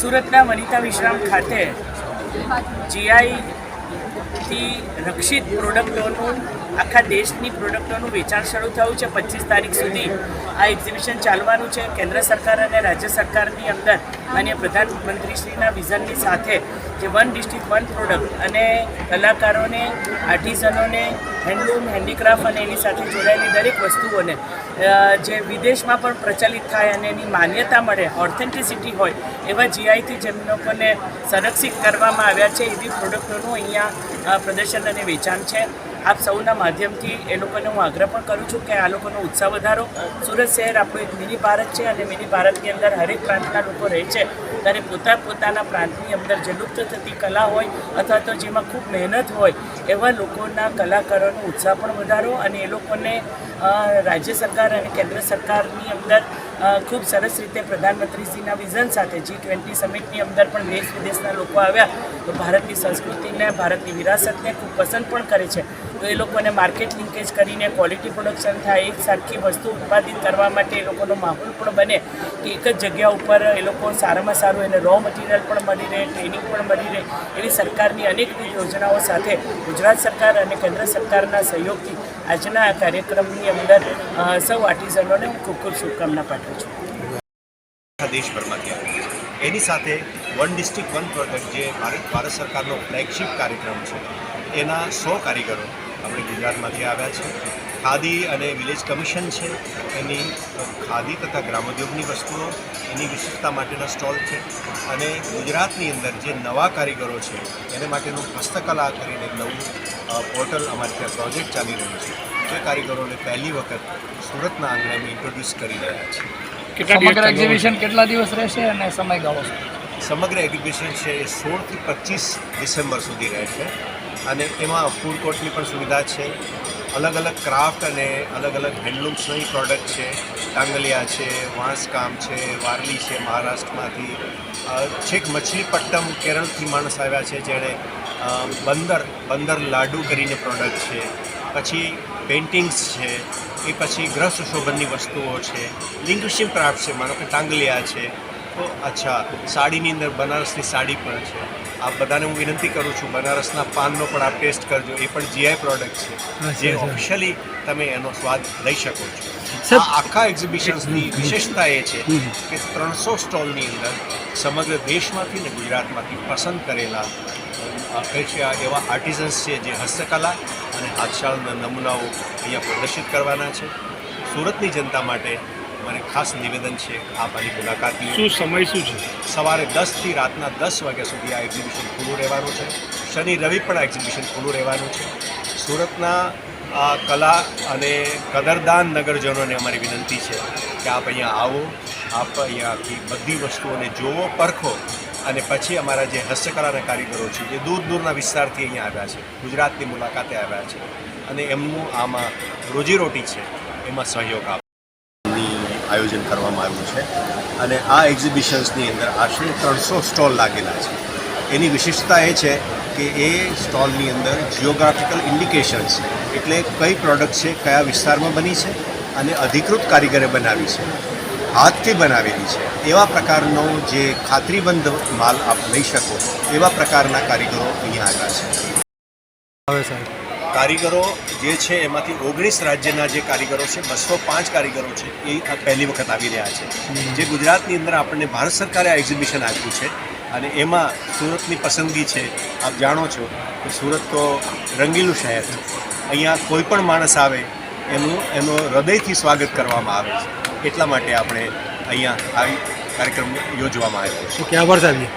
સુરતના વનિતા વિશ્રામ ખાતે જીઆઈથી રક્ષિત પ્રોડક્ટોનું, આખા દેશની પ્રોડક્ટોનું વેચાણ શરૂ થયું છે પચીસ તારીખ સુધી. આ એક્ઝિબિશન ચાલવાનું છે. કેન્દ્ર સરકાર અને રાજ્ય સરકારની અંદર માન્ય પ્રધાનમંત્રીશ્રીના વિઝનની સાથે જે વન ડિસ્ટ્રિક્ટ વન પ્રોડક્ટ અને કલાકારોને આર્ટિઝનોને હેન્ડલૂમ હેન્ડીક્રાફ્ટ અને એની સાથે જોડાયેલી દરેક વસ્તુઓને જે વિદેશમાં પણ પ્રચલિત થાય અને એની માન્યતા મળે ઓથેન્ટિસિટી હોય, એવા જીઆઈથી જેમ લોકોને સંરક્ષિત કરવામાં આવ્યા છે, એવી પ્રોડક્ટોનું અહીંયા પ્રદર્શન અને વેચાણ છે. આપ સૌના માધ્યમથી એ લોકોને હું આગ્રહ પણ કરું છું કે આ લોકોનો ઉત્સાહ વધારો. સુરત શહેર આપણું એક મિની ભારત છે અને મિની ભારતની અંદર હરેક પ્રાંતના લોકો રહે છે. ત્યારે પોતા પોતાના પ્રાંતની અંદર જે લુપ્ત થતી કલા હોય અથવા તો જેમાં ખૂબ મહેનત હોય, એવા લોકોના કલાકારોનો ઉત્સાહ પણ વધારો અને એ લોકોને રાજ્ય સરકાર અને કેન્દ્ર સરકારની અંદર ખૂબ સરસ રીતે પ્રધાનમંત્રીશ્રીના વિઝન સાથે જી ટ્વેન્ટી સમિટની અંદર પણ દેશ વિદેશના લોકો આવ્યા. તો ભારતની સંસ્કૃતિને, ભારતની વિરાસતને ખૂબ પસંદ પણ કરે છે. તો એ લોકોને માર્કેટ લિંકેજ કરીને ક્વોલિટી પ્રોડક્શન થાય, એક સરખી વસ્તુ ઉત્પાદિત કરવા માટે એ લોકોનો માહોલ પણ બને કે એક જ જગ્યા ઉપર એ લોકો સારામાં સારું એને રો મટીરિયલ પણ મળી રહે ટ્રેનિંગ પણ મળી રહે એવી સરકારની અનેકવિધ યોજનાઓ સાથે ગુજરાત સરકાર અને કેન્દ્ર સરકારના સહયોગથી આજના આ કાર્યક્રમની અંદર સૌ આર્ટિઝનોને હું ખૂબ ખૂબ શુભકામના પાઠવું છું. દેશભરમાંથી આવે એની સાથે વન ડિસ્ટ્રિક્ટ વન પ્રોજેક્ટ જે ભારત ભારત સરકારનો ફ્લેગશિપ કાર્યક્રમ છે, એના સો કારીગરો આપણે ગુજરાતમાંથી આવ્યા છે. ખાદી અને વિલેજ કમિશન છે. એની ખાદી તથા ગ્રામોદ્યોગની વસ્તુઓ એની વિશેષતા માટેના સ્ટોલ છે. અને ગુજરાતની અંદર જે નવા કારીગરો છે એને માટેનું હસ્તકલા કરીને નવું પોર્ટલ અમારી ત્યાં પ્રોજેક્ટ ચાલી રહ્યું છે. જે કારીગરોને પહેલી વખત સુરતના આંગણે અમે ઇન્ટ્રોડ્યુસ કરી રહ્યા છીએ. સમગ્ર એક્ઝિબિશન કેટલા દિવસ રહેશે અને સમયગાળો? સમગ્ર એક્ઝિબિશન છે એ સોળથી પચીસ ડિસેમ્બર સુધી રહેશે. અને એમાં ફૂડ કોર્ટની પણ સુવિધા છે. અલગ અલગ ક્રાફ્ટ અને અલગ અલગ હેન્ડલૂમ્સની પ્રોડક્ટ છે. ડાંગલિયા છે, વાંસકામ છે, વારલી છે મહારાષ્ટ્રમાંથી. છેક મછલીપટ્ટમ કેરળથી માણસ આવ્યા છે જેણે બંદર બંદર લાડુ કરીને પ્રોડક્ટ છે. પછી પેઇન્ટિંગ્સ છે. એ પછી ગ્રહ સુશોભનની વસ્તુઓ છે. લિંગ્વિશિંગ ક્રાફ્ટ છે. માનો કે ટાંગલિયા છે. તો અચ્છા સાડીની અંદર બનારસની સાડી પણ છે. આ બધાને હું વિનંતી કરું છું બનારસના પાનનો પણ આપ ટેસ્ટ કરજો. એ પણ જીઆઈ પ્રોડક્ટ છે. જે ઓફિશિયલી તમે એનો સ્વાદ લઈ શકો છો. આખા એક્ઝિબિશન્સની વિશેષતા એ છે કે ત્રણસો સ્ટોલની અંદર સમગ્ર દેશમાંથી ને ગુજરાતમાંથી પસંદ કરેલા અ, છે આ એવા આર્ટિઝન્સ છે જે હસ્તકલા અને હાથશાળના નમૂનાઓ અહીંયા પ્રદર્શિત કરવાના છે. સુરતની જનતા માટે મને ખાસ નિવેદન છે આપ આની મુલાકાત શું સમય શું છે? સવારે દસથી રાતના દસ વાગ્યા સુધી આ એક્ઝિબિશન ખુલ્લું રહેવાનું છે. શનિ રવિ પણ આ એક્ઝિબિશન ખુલ્લું રહેવાનું છે. સુરતના આ કલા અને કદરદાન નગરજનોને અમારી વિનંતી છે કે આપ અહીંયા આવો આપ અહીંયાથી બધી વસ્તુઓને જોવો પરખો અને પછી અમારા જે હસ્તકલાના કારીગરો છે જે દૂર દૂરના વિસ્તારથી અહીંયા આવ્યા છે ગુજરાતની મુલાકાતે આવ્યા છે અને એમનું આમાં રોજીરોટી છે એમાં સહયોગ આપો. આયોજન કરવામાં આવ્યું છે. અને આ એક્ઝિબિશન્સની અંદર આશરે ત્રણસો સ્ટોલ લાગેલા છે. એની વિશેષતા એ છે કે એ સ્ટોલની અંદર જિયોગ્રાફિકલ ઇન્ડિકેશન્સ એટલે કઈ પ્રોડક્ટ છે, કયા વિસ્તારમાં બની છે અને અધિકૃત કારીગરે બનાવી છે, હાથથી બનાવેલી છે. એવા પ્રકારનો જે ખાતરીબંધ માલ આપ લઈ શકો, એવા પ્રકારના કારીગરો અહીંયા આવ્યા છે. કારીગરો જે છે એમાંથી ઓગણીસ રાજ્યના જે કારીગરો છે બસો પાંચ કારીગરો છે એ આ પહેલી વખત આવી રહ્યા છે. જે ગુજરાતની અંદર આપણને ભારત સરકારે આ એક્ઝિબિશન આપ્યું છે અને એમાં સુરતની પસંદગી છે. આપ જાણો છો કે સુરત તો રંગીલું શહેર છે. અહીંયા કોઈ પણ માણસ આવે એનું એનું હૃદયથી સ્વાગત કરવામાં આવે છે. એટલા માટે આપણે અહીંયા આવી કાર્યક્રમ યોજવામાં આવ્યો છે. તો ક્યાં પર ચાલીએ